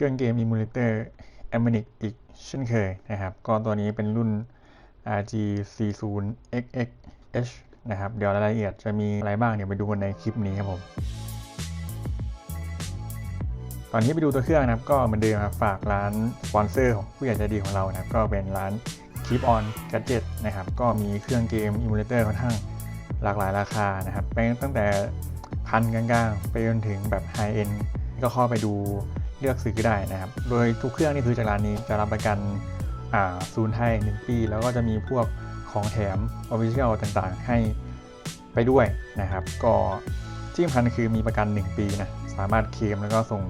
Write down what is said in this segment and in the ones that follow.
ครื่องเกม Emulator a m a n i c อีกเช่นเคยนะครับ ก็ตัวนี้เป็นรุ่น RG 4 0 XXH นะครับ เดี๋ยวรายละเอียดจะมีอะไรบ้างเดี๋ยวไปดูกันในคลิปนี้ครับผมก่อนที่ไปดูตัวเครื่องนะครับ ก็เหมือนเดิมครับฝากร้านสปอนเซอร์ของผู้ใหญ่ใจดีของเรานะครับ ก็เป็นร้าน Keep On Gadget นะครับ ก็มีเครื่องเกม Emulator ค่อนข้างหลากหลายราคานะครับไปตั้งแต่พันกลางๆ ไปจนถึงแบบไฮเอ็นก็เข้าไปดู เลือกซื้อได้นะครับ โดยทุกเครื่องที่ซื้อจากร้านนี้จะรับประกันอ่าศูนย์ไทย1ปี แล้วก็จะมีพวกของแถม Official ต่างๆ ให้ไปด้วยนะครับ ก็ที่สำคัญคือมีประกัน 1 ปีนะสามารถเคลมแล้วก็ส่ง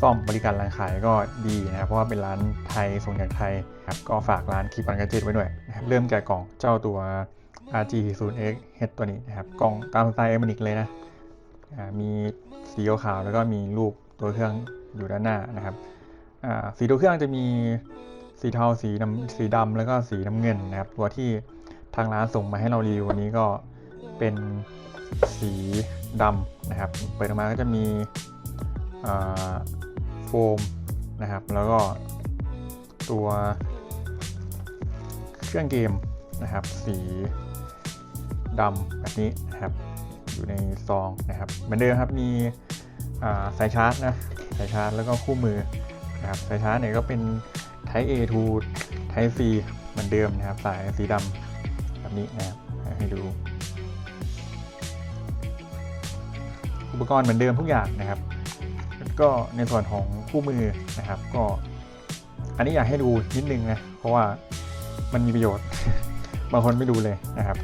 ซ่อมบริการร้านขายก็ดีนะครับเพราะว่าเป็นร้านไทยส่งจากไทยครับก็ฝากร้านคีปันกระเจ็ดไว้ด้วยนะครับเริ่มจากกล่องเจ้าตัว RG 0 X H ตัวนี้นะครับกล่องตามสไตล์เอเมนิกเลยนะมีสีขาวแล้วก็มีรูป ตัวเครื่องอยู่ด้านหน้านะครับสีตัวเครื่องจะมีสีเทาสีดำสีดำแล้วก็สีน้ำเงินนะครับ ตัวที่ทางร้านส่งมาให้เรารีวิววันนี้ก็เป็นสีดำนะครับ เปิดออกมาก็จะมีโฟมนะครับ แล้วก็ตัวเครื่องเกมนะครับ สีดำแบบนี้นะครับ อยู่ในซองนะครับ เหมือนเดิมครับมี สายชาร์จนะสายชาร์จแล้วก็คู่มือนะครับสายชาร์จเนี่ยก็เป็น Type A to Type C เหมือนเดิมนะครับ สายสีดำแบบนี้นะครับให้ดู อุปกรณ์เหมือนเดิมทุกอย่างนะครับ ก็ในส่วนของคู่มือนะครับ ก็อันนี้อยากให้ดูนิดนึงนะ เพราะว่ามันมีประโยชน์ บางคนไม่ดูเลยนะครับ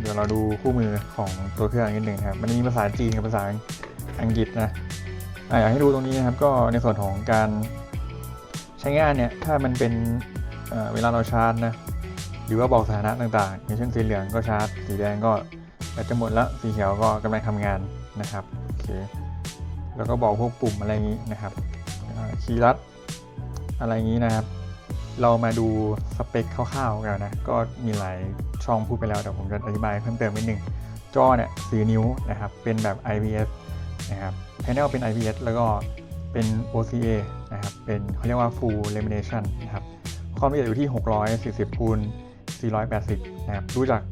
เดี๋ยวเราดูคู่มือของตัวเครื่องนิดนึงครับ มันมีภาษาจีนกับภาษาอังกฤษนะ อยากให้ดูตรงนี้นะครับก็ในส่วนของการใช้งานเนี่ยถ้ามันเป็นเเวลาเราชาร์จนะหรือว่าบอกสถานะต่างๆ อย่างเช่นสีเหลืองก็ชาร์จ สีแดงก็แบตจะหมดแล้วสีเขียวก็กำลังทำงานนะครับโอเคแล้วก็บอกพวกปุ่มอะไรอย่างนี้นะครับคีย์ลัดอะไรอย่างนี้นะครับ เรามาดูสเปคคร่าวๆกันนะก็มีหลายช่องพูดไปแล้วแต่ผมจะอธิบายเพิ่มเติมนิดนึงจอเนี่ยสีนิ้วนะครับเป็นแบบ IPS นะครับ panel เป็น IPS แล้วก็เป็น OCA นะครับ เป็นเขาเรียกว่า full lamination นะครับ ความละเอียดอยู่ที่ 640คูณ480 นะครับ ดูจาก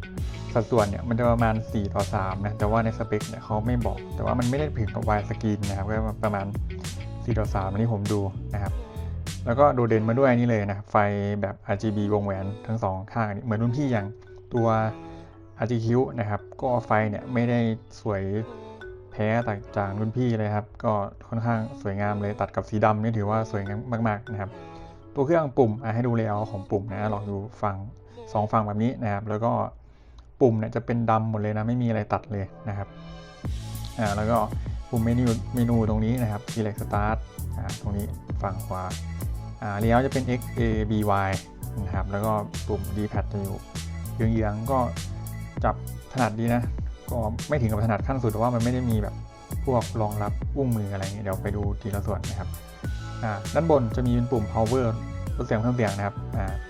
สัดส่วนเนี่ยมันจะประมาณ 4 ต่อ 3 นะ แต่ว่าในสเปคเนี่ยเขาไม่บอก แต่ว่ามันไม่ได้ถึงกับ wide screen นะครับ ก็ประมาณ 4 ต่อ 3 อันนี้ผมดูนะครับ แล้วก็โดดเด่นมาด้วยนี่เลยนะ ไฟแบบ RGB วงแหวนทั้งสองข้างนี่เหมือนรุ่นพี่อย่างตัว RGQ นะครับ ก็ไฟเนี่ยไม่ได้สวย แพ้ต่จากรุ่นพี่เลยครับ ก็ค่อนข้างสวยงามเลยตัดกับสีดำนี่ถือว่าสวยงามมาก ๆนะครับ ตัวเครื่องปุ่มให้ดูเลเยอร์ของปุ่มนะลองดูฝั่งสองฝั่งแบบนี้นะครับ แล้วก็ปุ่มเนี่ยจะเป็นดำหมดเลยนะไม่มีอะไรตัดเลยนะครับอ่าแล้วก็ปุ่มเมนูเมนูตรงนี้นะครับ select start อ่าตรงนี้ฝั่งขวาอ่าเลเยอร์จะเป็น x a b y นะครับแล้วก็ปุ่ม d pad จะอยู่เยื้องๆก็จับถนัดดีนะ ก็ไม่ถึงกับถนัดขั้นสุดแต่ว่ามันไม่ได้มีแบบพวกรองรับอุ้งมืออะไรอย่างเงี้ยเดี๋ยวไปดูทีละส่วนนะครับด้านบนจะมีเป็นปุ่ม power ลดเสียงเพิ่มเสียงนะครับ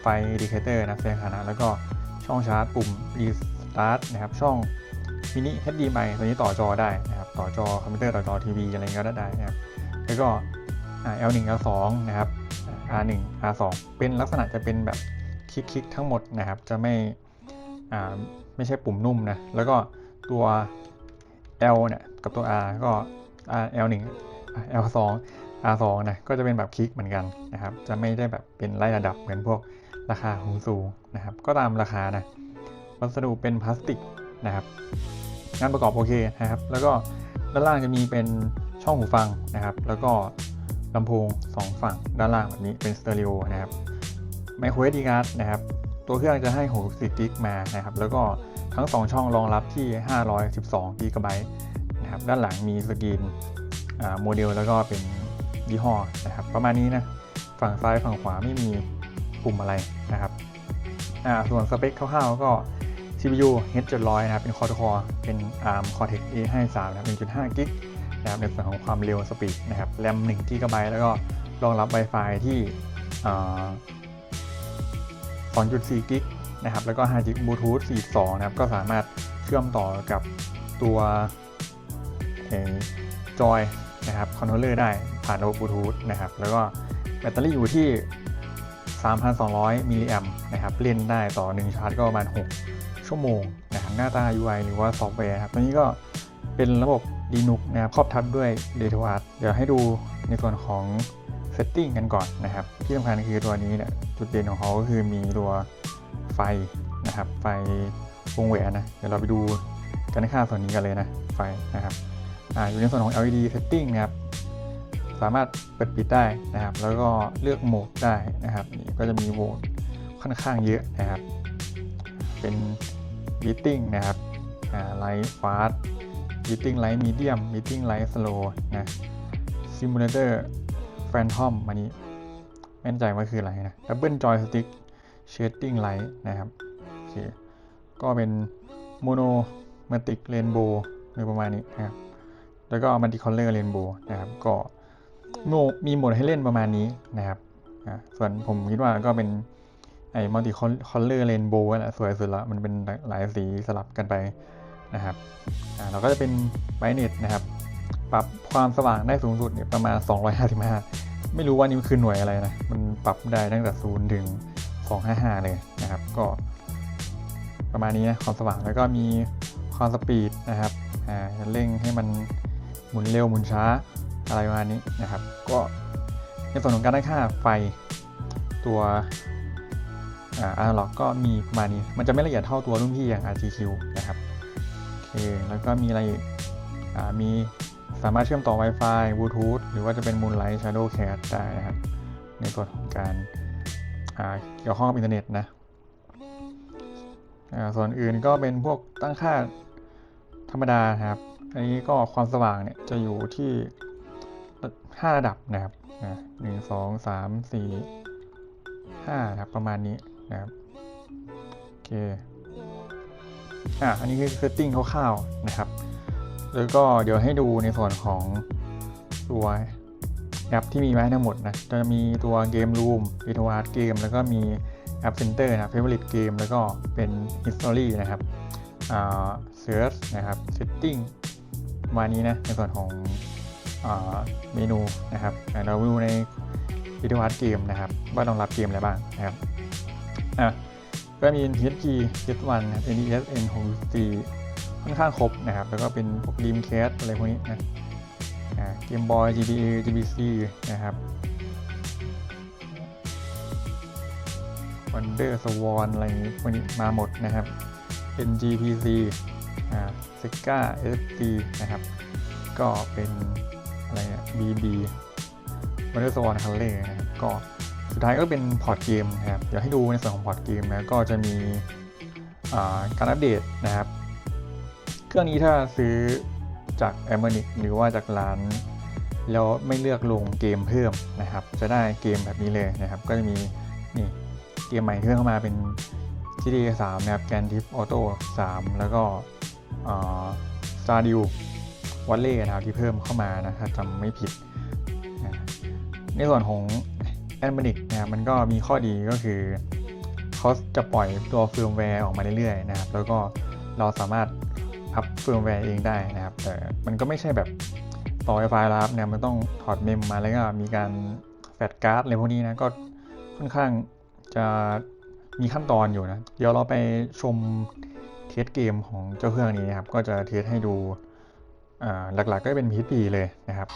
ไฟ indicator นะแสดงฐานะแล้วก็ช่องชาร์จปุ่ม restart นะครับช่อง mini HDMI ตัวนี้ต่อจอได้นะครับต่อจอคอมพิวเตอร์ต่อจอทีวีอะไรเงี้ยก็ได้นะครับแล้วก็อ่า L1 L2 นะครับอ่า R1 R2 เป็นลักษณะจะเป็นแบบคลิกๆทั้งหมดนะครับ จะไม่ไม่ใช่ปุ่มนุ่มนะ แล้วก็ ตัว L เนี่ยกับตัว R ก็ R L1 L2 R2 นะก็จะเป็นแบบคลิกเหมือนกันนะครับ จะไม่ได้แบบเป็นไล่ระดับเหมือนพวกราคาหูสูงนะครับ ก็ตามราคานะวัสดุเป็นพลาสติกนะครับงานประกอบโอเคนะครับ แล้วก็ด้านล่างจะมีเป็นช่องหูฟังนะครับ แล้วก็ลำโพง 2 ฝั่งด้านล่างแบบนี้เป็นสเตอริโอนะครับไมโครเอสดีการ์ดนะครับ ตัวเครื่องจะให้60กิกมานะครับ แล้วก็ ทั้ง 2 ช่องรองรับที่ 512กิกะไบต์นะครับด้านหลังมีสกรีนโมเดลแล้วก็เป็นยี่ห้อนะครับประมาณนี้นะฝั่งซ้ายฝั่งขวาไม่มีปุ่มอะไรนะครับส่วนสเปคคร่าวๆก็ CPU H700 นะครับเป็น Core Core เป็น ARM Cortex A53 นะครับ1.5กิกนะครับในส่วนของความเร็วสปีดนะครับแรม1 g b แล้วก็รองรับ Wi-Fi ที่2.4กิก นะครับแล้วก็5 g b Bluetooth 4.2 นะครับ ก็สามารถเชื่อมต่อกับตัวจอยนะครับคอนโทรลเลอร์ได้ผ่านระบบบลูทูธนะครับ แล้วก็แบตเตอรี่อยู่ที่ 3,200 มิลลิแอมนะครับเล่นได้ต่อ 1 ชาร์จก็ประมาณ 6 ชั่วโมงนะครับหน้าตา UI หรือว่าซอฟต์แวร์ครับตัวนี้ก็เป็นระบบ Linux นะครับครอบทับด้วย d e t o a r เดี๋ยวให้ดูในส่วนของ Setting กันก่อนนะครับ ที่สำคัญคือตัวนี้เนี่ยจุดเด่นของเขาก็คือมีตัว ไฟนะครับ ไฟวงแหวนนะ เดี๋ยวเราไปดูกันค่าส่วนนี้กันเลยนะ ไฟนะครับออยู่ในส่วนของ LED Setting นะครับ สามารถเปิดปิดได้นะครับ แล้วก็เลือกโหมดได้นะครับ นี่ก็จะมีโหมดค่อนข้างเยอะนะครับ เป็น Beating นะครับ Light Fast Beating Light Medium Beating Light Slow นะ Simulator Phantom อันนี้ไม่แน่ใจว่าคืออะไรนะ Double Joystick Shading Light นะครับโอเคก็เป็น Monomatic Rainbow ในประมาณนี้นะครับ แล้วก็ Multicolor Rainbow นะครับ ก็มีโหมดให้เล่นประมาณนี้นะครับส่วนผมคิดว่าก็เป็นไอ้ Multicolor Rainbow นั่นแหละสวยสุดละมันเป็นหลายสีสลับกันไปนะครับอ่าเราก็จะเป็น brightness นะครับ ปรับความสว่างได้สูงสุดเนี่ยประมาณ 255 ไม่รู้ว่านี่มันคือหน่วยอะไรนะ มันปรับได้ตั้งแต่0ถึง 255 เลยนะครับ ก็ประมาณนี้นะความสว่างแล้วก็มีความสปีดนะครับอ่าเร่งให้มันหมุนเร็วหมุนช้าอะไรประมาณนี้นะครับ ก็ในส่วนของการได้ค่าไฟตัวอ่า analog ก็มีประมาณนี้ มันจะไม่ละเอียดเท่าตัวรุ่นพี่อย่าง RGQ นะครับโอเคแล้วก็มีอะไรมีสามารถเชื่อมต่อ Wi-Fi Bluetooth หรือว่าจะเป็น Moonlight Shadow Cast ได้นะครับ ในส่วนของการ เกี่ยวข้องกับอินเทอร์เน็ตนะส่วนอื่นก็เป็นพวกตั้งค่าธรรมดาครับ อันนี้ก็ความสว่างเนี่ยจะอยู่ที่ 5 ระดับนะครับหนึ่งสองสามสี่ห้าครับประมาณนี้นะครับ โอเค อะ อันนี้คือเซตติ้งคร่าวๆนะครับ แล้วก็เดี๋ยวให้ดูในส่วนของตัว แอปที่มีมาให้ทั้งหมดนะจะมีตัวเกม Room v i t u a r t Game แล้วก็มีแอป Center นะ Favorite Game แล้วก็เป็น History นะครับอ่า Search นะครับ Setting ประมานี้นะในส่วนของเมนูนะครับเราดูในวิดีโออาร์ตเกมนะครับ ว่ารองรับเกมอะไรบ้างนะครับอะก็มี PSP PS1 นะครับ NES N64 ค่อนข้างครบนะครับ แล้วก็เป็นพวก Dreamcast อะไรพวกนี้นะ เกมบอย GBA GBC นะครับ Wonder Swan อะไรนี้วกนี้มาหมดนะครับ NGPC อ่า Sega SC นะครับ ก็เป็นอะไรเนี่ย BB Wonder Swan Color นะครับก็สุดท้ายก็เป็นพอร์ตเกมนะครับ เดี๋ยวให้ดูในส่วนของพอร์ตเกมนะก็จะมีการอัปเดตนะครับ เครื่องนี้ถ้าซื้อ จาก a m e r i c หรือว่าจากร้านแล้วไม่เลือกลงเกมเพิ่มนะครับ จะได้เกมแบบนี้เลยนะครับ ก็จะมีนี่เกมใหม่ที่เพิ่มเข้ามาเป็น GTA 3นะครับ Grand Theft Auto 3แล้วก็อ่า Stardew Valley นะครับที่เพิ่มเข้ามานะถ้าจำไม่ผิดนะในส่วนของ a m e r i c นะครับมันก็มีข้อดีก็คือเขาจะปล่อยตัวเฟิร์มแวร์ออกมาเรื่อยๆนะครับ แล้วก็เราสามารถ อัพเฟิร์มแวร์เองได้นะครับ แต่มันก็ไม่ใช่แบบต่อ Wi-Fi แล้วครับเนี่ยมันต้องถอดเมมมาแล้วก็มีการแฟลชการ์ดอะไรพวกนี้นะ ก็ค่อนข้างจะมีขั้นตอนอยู่นะ เดี๋ยวเราไปชมเทสเกมของเจ้าเครื่องนี้นะครับ ก็จะเทสให้ดูหลักๆก็เป็น PSP เลยนะครับ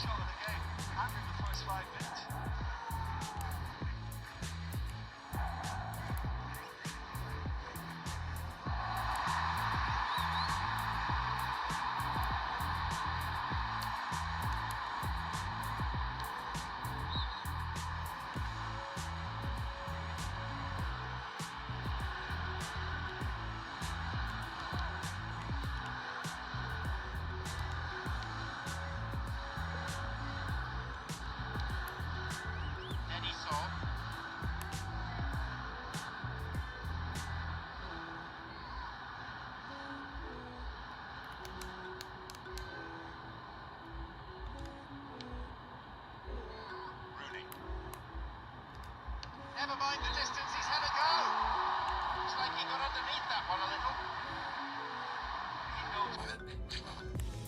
Shot of the game, and in the first five minutes. Never mind the distance, he's had a go. Looks like he got underneath that one a little. He knows.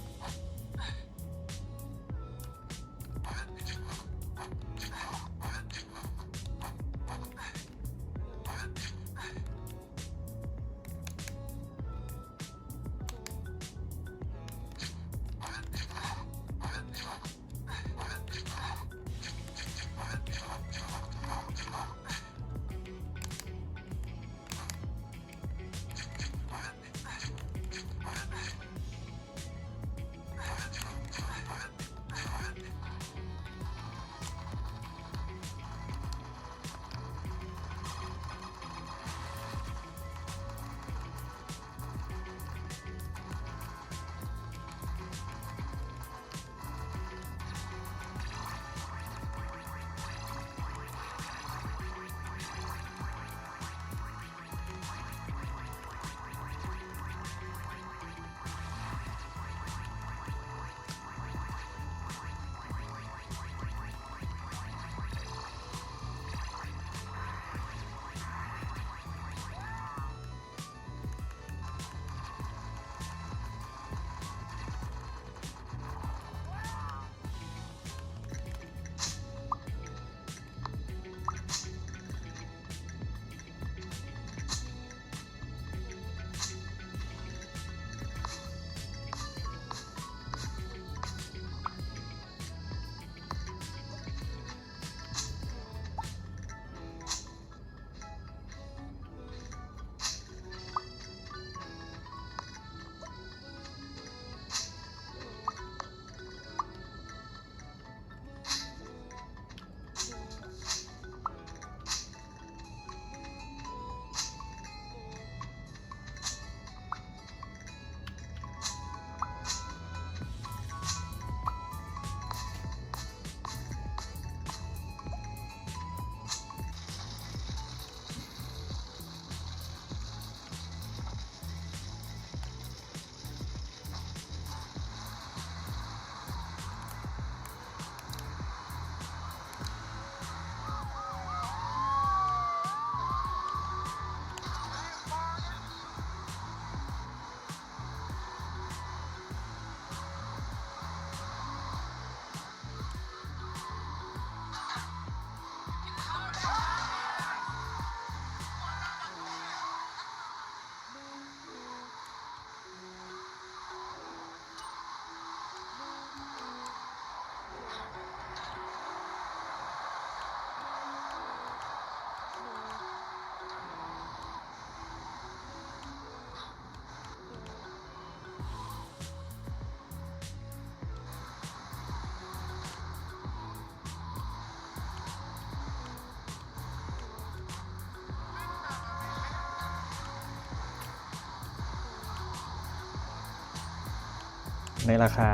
ในราคา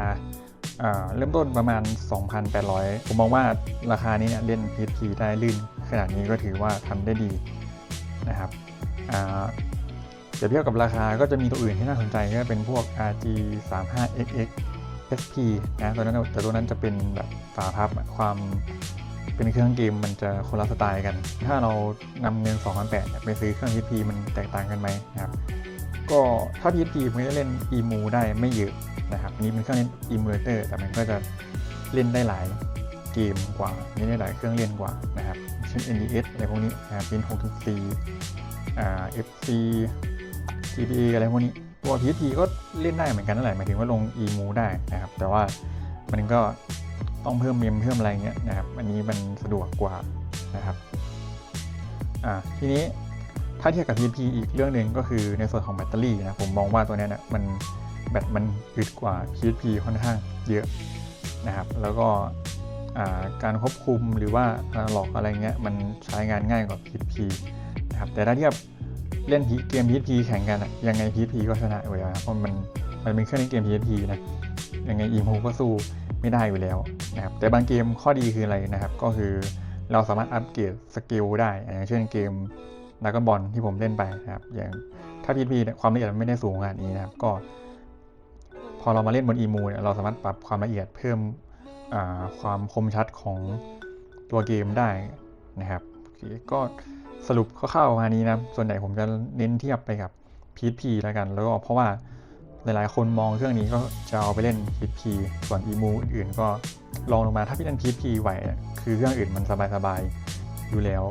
เริ่มต้นประมาณ 2,800 ผมมองว่าราคานี้เนี่ยเล่น PSP ได้ลื่นขนาดนี้ก็ถือว่าทำได้ดีนะครับเปรียบเทียบกับราคาก็จะมีตัวอื่นที่น่าสนใจก็เป็นพวก RG 3 5 XX SP นะตัวนั้นแต่ตัวนั้นจะเป็นแบบฝาพับความเป็นเครื่องเกมมันจะคนละสไตล์กัน ถ้าเรานำเงิน 2,800เนี่ยไปซื้อเครื่อง PSP มันแตกต่างกันไหมนะครับ ก็ถ้า PSP มันจะเล่น EMU ได้ไม่เยอะนะครับนี้เป็นเครื่องเล่น Emulator แต่มันก็จะเล่นได้หลายเกมกว่านี่ได้หลายเครื่องเล่นกว่านะครับเช่น NDS อะไรพวกนี้นะครับเป็น64อ่า FC GBA อะไรพวกนี้ตัว PSP ก็เล่นได้เหมือนกันนั่นแหละหมายถึงว่าลง EMU ได้นะครับ แต่ว่ามันก็ต้องเพิ่มเมมเพิ่มอะไรเงี้ยนะครับ อันนี้มันสะดวกกว่านะครับอ่าทีนี้ ถ้าเทียบกับ PHP อีกเรื่องหนึ่งก็คือในส่วนของแบตเตอรี่นะผมมองว่าตัวนี้นะมันแบตมันอึดกว่า PHP ค่อนข้างเยอะนะครับ แล้วก็การควบคุมหรือว่าหลอกอะไรเงี้ยมันใช้งานง่ายกว่า PHP นะครับแต่ถ้าเทียบเล่นเกม PHP แข่งกันยังไง PHP ก็ชนะอยู่แล้วเพราะมันมันเป็นเครื่องเล่นเกม PHP นะยังไง EMO ก็สู้ไม่ได้อยู่แล้วนะครับแต่บางเกมข้อดีคืออะไรนะครับ ก็คือเราสามารถอัปเกรดสกิลได้อย่างเช่นเกม แล้วก็บอลที่ผมเล่นไปนะครับ อย่างถ้า PHP เนี่ยความละเอียดมันไม่ได้สูงขนาดนี้นะครับ ก็ พอเรามาเล่นบน EMU เนี่ยเราสามารถปรับความละเอียดเพิ่มความคมชัดของตัวเกมได้นะครับก็สรุปคร่าวๆมานี้นะส่วนใหญ่ผมจะเน้นเทียบไปกับ PHP แล้วกัน แล้วก็เพราะว่าหลายๆ คนมองเครื่องนี้ก็จะเอาไปเล่น PHP ส่วน EMU อื่นๆ ก็ลองลงมาถ้าพี่เล่น PHP ไหว คือเครื่องอื่นมันสบายๆ อยู่แล้ว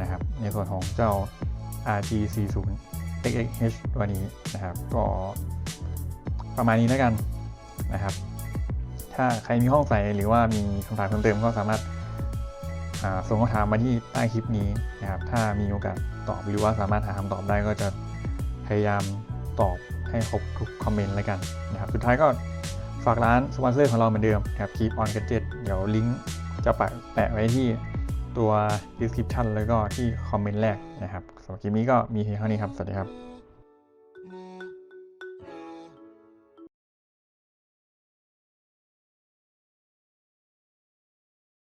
นะครับ ในส่วนของเจ้า RG40 XXH ตัวนี้นะครับ ก็ประมาณนี้แล้วกันนะครับ ถ้าใครมีห้องใส่หรือว่ามีคำถามเพิ่มเติมก็สามารถาส่งคำถามมาที่ใต้คลิปนี้นะครับ ถ้ามีโอกาสตอบหรือว่าสามารถหาคำตอบได้ก็จะพยายามตอบให้ครบทุกคอมเมนต์แล้วกันนะครับ สุดท้ายก็ฝากร้านสปอนเซอร์ของเราเหมือนเดิมนะครับ Keep on Gadget เดี๋ยวลิงก์จะแปะไว้ที่ ตัว description แล้วก็ที่คอมเมนต์แรกนะครับสำหรับคลิปนี้ก็มีเพียงเท่านี้ครับ สวัสดีครับ